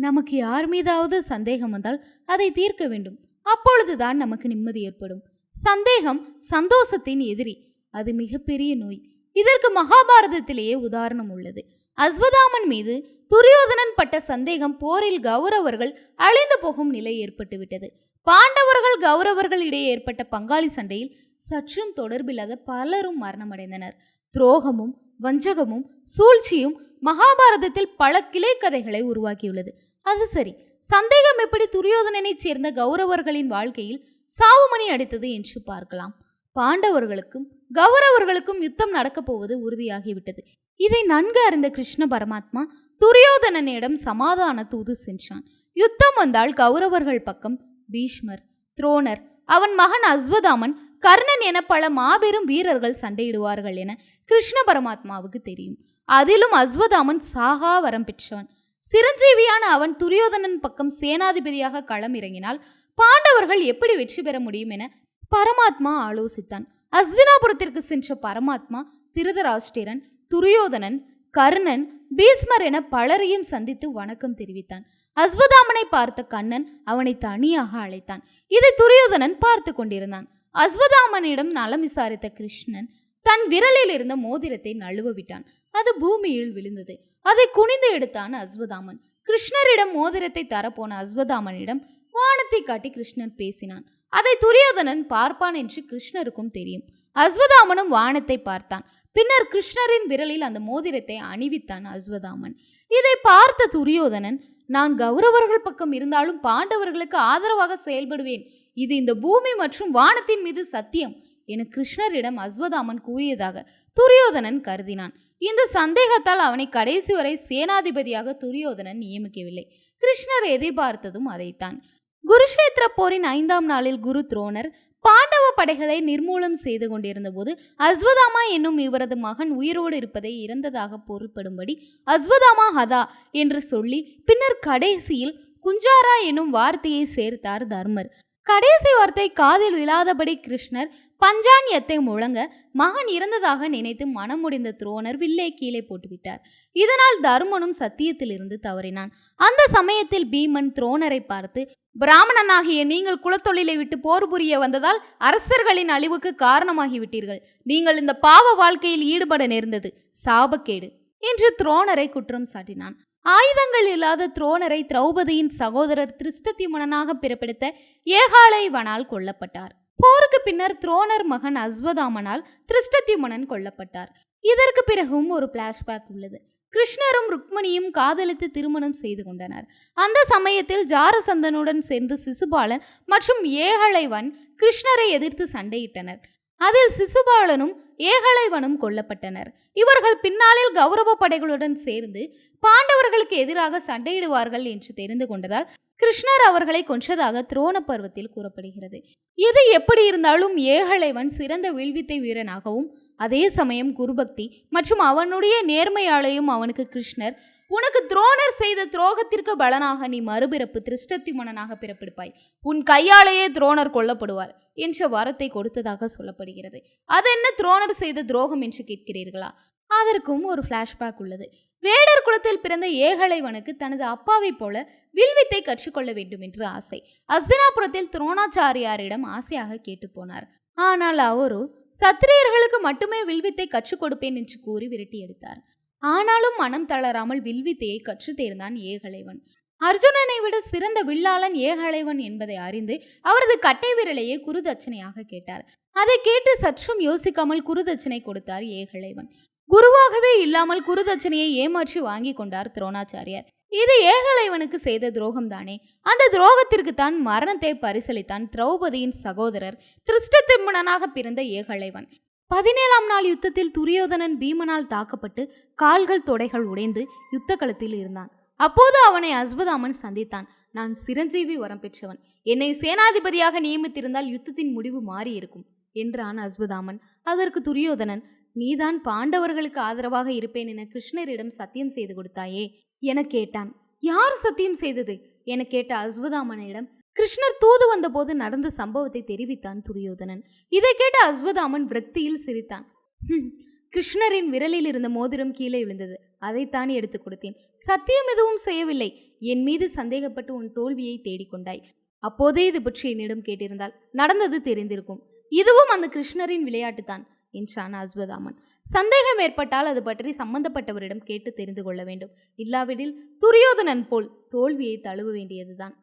நமக்கு யார் மீதாவது சந்தேகம் வந்தால் அதை தீர்க்க வேண்டும். அப்பொழுதுதான் நமக்கு நிம்மதி ஏற்படும். சந்தேகம் சந்தோஷத்தின் எதிரி. அது மிகப்பெரிய நோய். இதற்கு மகாபாரதத்திலேயே உதாரணம் உள்ளது. அஸ்வதாமன் மீது துரியோதனன் பட்ட சந்தேகம் போரில் கௌரவர்கள் அழிந்து போகும் நிலை ஏற்பட்டுவிட்டது பாண்டவர்கள் கௌரவர்கள் இடையே ஏற்பட்ட பங்காளி சண்டையில் சற்றும் தொடர்பில்லாத பலரும் மரணமடைந்தனர். துரோகமும் வஞ்சகமும் சூழ்ச்சியும் மகாபாரதத்தில் பல கிளை கதைகளை உருவாக்கியுள்ளது. அது சரி. சந்தேகம் எப்படி துரியோதனனைச் சேர்ந்த கௌரவர்களின் வாழ்க்கையில் சாவுமணி அடித்தது என்று பார்க்கலாம். பாண்டவர்களுக்கும் கௌரவர்களுக்கும் யுத்தம் நடக்கப் போவது உறுதியாகிவிட்டது. இதை நன்கு அறிந்த கிருஷ்ண பரமாத்மா துரியோதனனிடம் சமாதான தூது சென்றான். யுத்தம் வந்தால் கௌரவர்கள் பக்கம் பீஷ்மர் துரோணர் அவன் மகன் அஸ்வதாமன் கர்ணன் என பல மாபெரும் வீரர்கள் சண்டையிடுவார்கள் என கிருஷ்ண பரமாத்மாவுக்கு தெரியும். அதிலும் அஸ்வதாமன் சாகா வரம் பெற்றவன். சிரஞ்சீவியான அவன் துரியோதனன் பக்கம் சேனாதிபதியாக களம் இறங்கினால் பாண்டவர்கள் எப்படி வெற்றி பெற முடியும் என பரமாத்மா ஆலோசித்தான். அஸ்தினாபுரத்திற்கு சென்ற பரமாத்மா திருதராஷ்டிரன் துரியோதனன் கர்ணன் பீஸ்மர் என பலரையும் சந்தித்து வணக்கம் தெரிவித்தான். அஸ்வதாமனை பார்த்த கண்ணன் அவனை தனியாக அழைத்தான். இதை துரியோதனன் பார்த்து கொண்டிருந்தான். அஸ்வதாமனிடம் நலம் விசாரித்த கிருஷ்ணன் தன் விரலில் இருந்த மோதிரத்தை நழுவ விட்டான். அது பூமியில் விழுந்தது. அதை குனிந்து எடுத்தான் அஸ்வதாமன். கிருஷ்ணரிடம் மோதிரத்தை தரப்போன அஸ்வதாமனிடம் வானத்தை காட்டி கிருஷ்ணன் பேசினான். அதை துரியோதனன் பார்ப்பான் என்று கிருஷ்ணருக்கும் தெரியும். அஸ்வதாமனும் வானத்தை பார்த்தான். பின்னர் கிருஷ்ணரின் விரலில் அந்த மோதிரத்தை அணிவித்தான் அஸ்வதாமன். இதை பார்த்த துரியோதனன் நான் கௌரவர்கள் பக்கம் இருந்தாலும் பாண்டவர்களுக்கு ஆதரவாக செயல்படுவேன். இது இந்த பூமி மற்றும் வானத்தின் மீது சத்தியம் என கிருஷ்ணரிடம் அஸ்வதாமன் கூறியதாக துரியோதனன் கருதினான். இந்த சந்தேகத்தால் அவனை கடைசி வரை சேனாதிபதியாக துரியோதனன் நியமிக்கவில்லை. கிருஷ்ணர் எதிர்பார்த்ததும் அதைத்தான். குருஷேத்திர போரின் ஐந்தாம் நாளில் குரு துரோணர் பாண்டவ படைகளை நிர்மூலம் செய்து கொண்டிருந்தபோது அஸ்வதாமா என்னும் இவரது மகன் உயிரோடு இருப்பதை இறந்ததாக பொருள்படும்படி அஸ்வதாமா ஹதா என்று சொல்லி பின்னர் கடைசியில் குஞ்சாரா என்னும் வார்த்தையை சேர்த்தார் தர்மர். கடைசி வார்த்தை காதில் விழாதபடி கிருஷ்ணர் பஞ்சான்யத்தை முழங்க மகன் இறந்ததாக நினைத்து மனம் முடிந்த துரோணர் வில்லை கீழே போட்டுவிட்டார். இதனால் தர்மனும் சத்தியத்திலிருந்து தவறினான். அந்த சமயத்தில் பீமன் துரோணரை பார்த்து பிராமணனாகிய நீங்கள் குலத்தொழிலை விட்டு போர் புரிய வந்ததால் அரசர்களின் அழிவுக்கு காரணமாகிவிட்டீர்கள். நீங்கள் இந்த பாவ வாழ்க்கையில் ஈடுபட நேர்ந்தது. சாபக்கேடு என்று துரோணரை குற்றம் சாட்டினான். ஆயுதங்கள் இல்லாத துரோணரை திரௌபதியின் சகோதரர் திருஷ்டத்யுமனனாக பிறப்பிடித்த ஏகாலைவனால் கொல்லப்பட்டார். போருக்கு பின்னர் துரோணர் மகன் அஸ்வதாமனால் திருஷ்டத்யுமனன் கொல்லப்பட்டார். இதற்கு பிறகும் ஒரு பிளாஷ்பேக் உள்ளது. கிருஷ்ணரும் ருக்மணியும் காதலித்து திருமணம் செய்து கொண்டனர். அந்த சமயத்தில் ஜாரசந்தனுடன் சேர்ந்து சிசுபாலன் மற்றும் ஏகலைவன் கிருஷ்ணரை எதிர்த்து சண்டையிட்டனர். அதில் சிசுபாலனும் ஏகலைவனும் கொல்லப்பட்டனர். இவர்கள் பின்னாளில் கௌரவ படைகளுடன் சேர்ந்து பாண்டவர்களுக்கு எதிராக சண்டையிடுவார்கள் என்று தெரிந்து கொண்டதால் கிருஷ்ணர் அவர்களை கொன்றதாக துரோண பருவத்தில் கூறப்படுகிறது. எது எப்படி இருந்தாலும் ஏகலைவன் சிறந்த வில்வித்தை வீரனாகவும் அதே சமயம் குருபக்தி மற்றும் அவனுடைய நேர்மையாலையும் அவனுக்கு கிருஷ்ணர் உனக்கு துரோணர் செய்த துரோகத்திற்கு பலனாக நீ மறுபிறப்பு திருஷ்டத்தி மன்னனாக பிறப்பிடுப்பாய் உன் கையாலேயே துரோணர் கொல்லப்படுவார் என்ற வரத்தை கொடுத்ததாக சொல்லப்படுகிறது. அது என்ன துரோணர் செய்த துரோகம் என்று கேட்கிறீர்களா? அதற்கும் ஒரு ஃப்ளாஷ்பேக் உள்ளது. வேடர் குலத்தில் பிறந்த ஏகலைவனுக்கு தனது அப்பாவைப் போல வில்வித்தை கற்றுக்கொள்ள வேண்டும் என்று ஆசை. அஸ்தினாபுரத்தில் துரோணாச்சாரியாரிடம் ஆசையாக கேட்டு போனார். ஆனால் அவரோ சத்திரியர்களுக்கு மட்டுமே வில்வித்தை கற்றுக் கொடுப்பேன் என்று கூறி விரட்டி எடுத்தார். ஆனாலும் மனம் தளராமல் வில்வித்தையை கற்று தேர்ந்தான் ஏகலைவன். அர்ஜுனனை விட சிறந்த வில்லாளன் ஏகலைவன் என்பதை அறிந்து அவரது கட்டை விரலையே குருதட்சணையாக கேட்டார். அதை கேட்டு சற்றும் யோசிக்காமல் குருதட்சணை கொடுத்தார் ஏகலைவன். குருவாகவே இல்லாமல் குருதட்சணையை ஏமாற்றி வாங்கி கொண்டார் துரோணாச்சாரியார். இது ஏகலைவனுக்கு செய்த துரோகம் தானே அந்த துரோகத்திற்கு தான் மரணத்தை பரிசளித்தான் திரௌபதியின் சகோதரர் திருஷ்டதிம்மனாக பிறந்த ஏகலைவன். பதினேழாம் நாள் யுத்தத்தில் துரியோதனன் பீமனால் தாக்கப்பட்டு கால்கள் தொடைகள் உடைந்து யுத்த களத்தில் இருந்தான். அப்போது அவனை அஸ்வதாமன் சந்தித்தான். நான் சிரஞ்சீவி வரம் பெற்றவன். என்னை சேனாதிபதியாக நியமித்திருந்தால் யுத்தத்தின் முடிவு மாறியிருக்கும் என்றான் அஸ்வதாமன். அதற்கு துரியோதனன் நீதான் பாண்டவர்களுக்கு ஆதரவாக இருப்பேன் என கிருஷ்ணரிடம் சத்தியம் செய்து கொடுத்தாயே என கேட்டான். யார் சத்தியம் செய்தது? என கேட்ட அஸ்வதாமனிடம் கிருஷ்ணர் தூது வந்தபோது நடந்த சம்பவத்தை தெரிவித்தான் துரியோதனன். இதை கேட்ட அஸ்வதாமன் விரக்தியில் சிரித்தான். கிருஷ்ணரின் விரலில் இருந்த மோதிரம் கீழே விழுந்தது. அதைத்தான் எடுத்துக் கொடுத்தேன். சத்தியம் எதுவும் செய்யவில்லை. என் மீது சந்தேகப்பட்டு உன் தோல்வியை தேடிக்கொண்டாய் அப்போதே இது பற்றி என்னிடம் கேட்டிருந்தால் நடந்தது தெரிந்திருக்கும். இதுவும் அந்த கிருஷ்ணரின் விளையாட்டுத்தான் என்றான் அஸ்வதாமன். சந்தேகம் ஏற்பட்டால் அது பற்றி சம்பந்தப்பட்டவரிடம் கேட்டு தெரிந்து கொள்ள வேண்டும். இல்லாவிடில் துரியோதனன் போல் தோல்வியை தழுவ வேண்டியதுதான்.